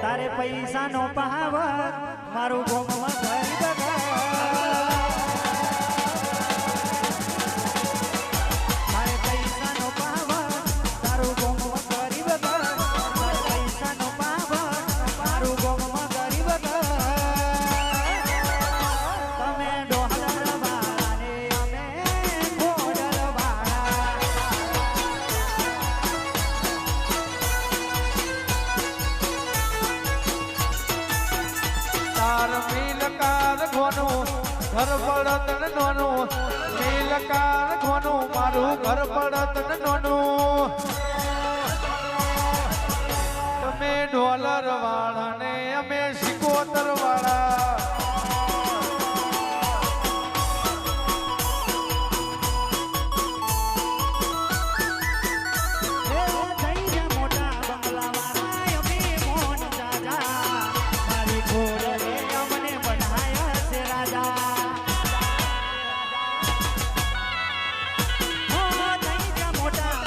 તારે પૈસા નો પાવર મારું ગોમ ઘર બગાડ ઘર પડતન નોનું નીલકાર ખોનું મારું ઘર પડતન નોનું. તમે ડોલર વાળાને અમે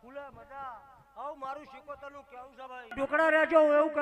ખુલે મજા આવ મારું શિકોતરનું કેવું છે ભાઈ. ટુકડા રહેજો એવું